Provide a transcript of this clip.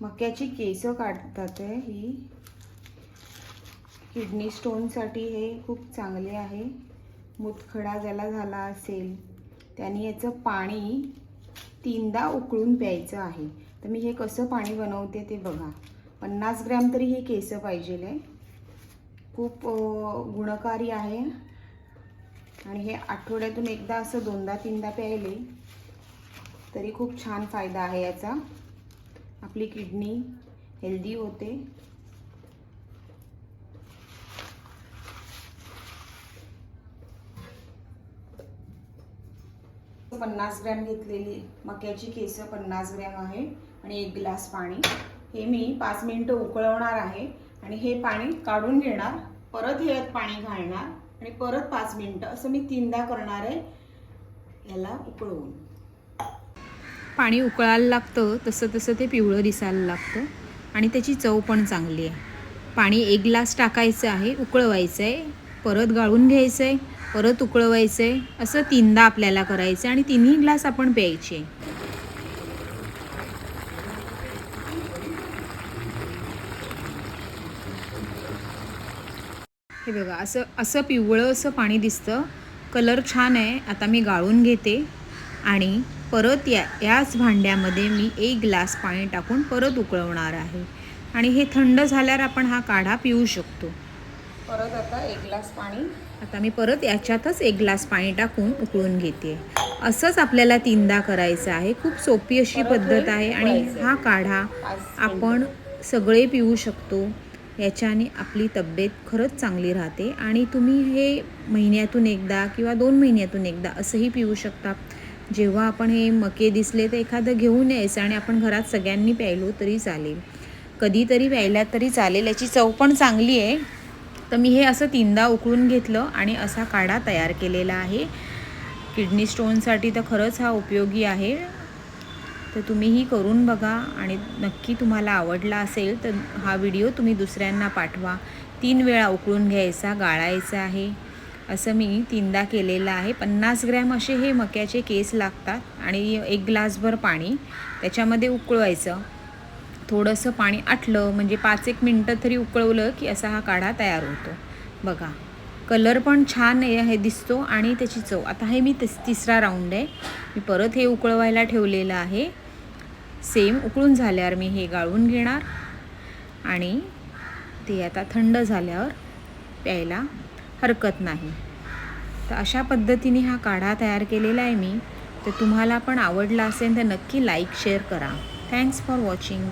मक्याची केसं काढतात आहे ही. किडनी स्टोनसाठी हे खूप चांगले आहे. मुतखडा ज्याला झाला असेल त्यांनी याचं पाणी तीनदा उकळून प्यायचं आहे. तर मी हे कसं पाणी बनवते ते बघा. पन्नास ग्रॅम तरी हे केसं पाहिजे आहे खूप गुणकारी आहे. आणि हे आठवड्यातून एकदा असं दोनदा तीनदा प्यायले तरी खूप छान फायदा आहे याचा. आपली किडनी हेल्दी होते. पन्नास ग्रॅम घेतलेली मक्याची केसं पन्नास ग्रॅम आहे आणि एक ग्लास पाणी. हे मी पाच मिनिटं उकळवणार आहे आणि हे पाणी काढून घेणार परत हे पाणी घालणार आणि परत पाच मिनटं असं मी तीनदा करणार आहे याला उकळवून. पाणी उकळायला लागतं तसं तसं ते पिवळं दिसायला लागतं आणि त्याची चव पण चांगली आहे. पाणी एक ग्लास टाकायचं आहे उकळवायचं आहे परत गाळून घ्यायचं आहे परत उकळवायचं आहे असं तीनदा आपल्याला करायचं आहे आणि तिन्ही ग्लास आपण प्यायचे. हे बघा असं असं पिवळं असं पाणी दिसतं. कलर छान आहे. आता मी गाळून घेते आणि परत या याच भांड्यामध्ये मी एक ग्लास पाणी टाकून परत उकळवणार आहे. आणि हे थंड झाल्यावर आपण हा काढा पिऊ शकतो. परत आता एक ग्लास पाणी. आता मी परत याच्यातच एक ग्लास पाणी टाकून उकळून घेते. असंच आपल्याला तीनदा करायचं आहे. खूप सोपी अशी पद्धत आहे. आणि. हा काढा आपण सगळे पिऊ शकतो. याच्याने आपली तब्येत खरंच चांगली राहते. आणि तुम्ही हे महिन्यातून एकदा किंवा दोन महिन्यातून एकदा असंही पिऊ शकता. जेव्हा आपण हे मके दिसले तर एखादं घेऊन यायचं आणि आपण घरात सगळ्यांनी प्यायलो तरी चालेल. कधीतरी प्यायला तरी चालेल याची चव पण चांगली आहे. तर मी हे असं तीनदा उकळून घेतलं आणि असा काढा तयार केलेला आहे. किडनी स्टोनसाठी तर खरंच हा उपयोगी आहे. तर तुम्हीही करून बघा आणि नक्की तुम्हाला आवडला असेल तर हा व्हिडिओ तुम्ही दुसऱ्यांना पाठवा. तीन वेळा उकळून घ्यायचा गाळायचा आहे. असं मी तीनदा केलेलं आहे. पन्नास ग्रॅम असे हे मक्याचे केस लागतात आणि एक ग्लासभर पाणी त्याच्यामध्ये उकळवायचं. थोडंसं पाणी आटलं म्हणजे पाच एक मिनटं तरी उकळवलं की असा हा काढा तयार होतो. बघा कलर पण छान आहे हे दिसतो आणि त्याची चव. आता हे मी तिस तिसरा राऊंड आहे. मी परत हे उकळवायला ठेवलेलं आहे. सेम उकळून झाल्यावर मी हे गाळून घेणार आणि ते आता थंड झाल्यावर प्यायला हरकत नाही. तर अशा पद्धतीने हा काढा तयार केलेला आहे मी. तर तुम्हाला पण आवडला असेल तर नक्की लाईक शेअर करा. Thanks for watching